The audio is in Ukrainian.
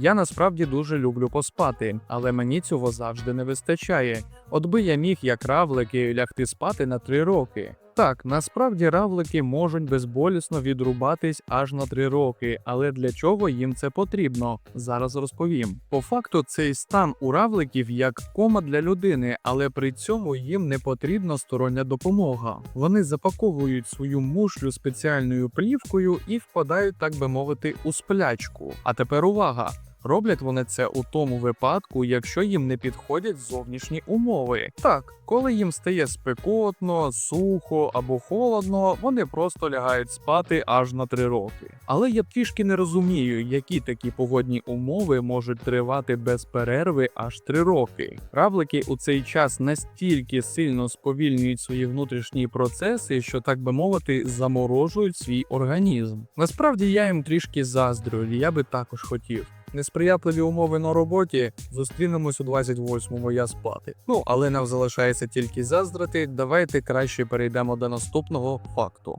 Я насправді дуже люблю поспати, але мені цього завжди не вистачає. От би я міг, як равлики, лягти спати на 3 роки. Так, насправді равлики можуть безболісно відрубатись аж на 3 роки, але для чого їм це потрібно? Зараз розповім. По факту, цей стан у равликів як кома для людини, але при цьому їм не потрібна стороння допомога. Вони запаковують свою мушлю спеціальною плівкою і впадають, так би мовити, у сплячку. А тепер увага! Роблять вони це у тому випадку, якщо їм не підходять зовнішні умови. Так, коли їм стає спекотно, сухо або холодно, вони просто лягають спати аж на три роки. Але я трішки не розумію, які такі погодні умови можуть тривати без перерви аж три роки. Равлики у цей час настільки сильно сповільнюють свої внутрішні процеси, що так би мовити, заморожують свій організм. Насправді я їм трішки заздрю, я би також хотів. Несприятливі умови на роботі зустрінемось у 28-му я спати. Ну але нам залишається тільки заздрити. Давайте краще перейдемо до наступного факту.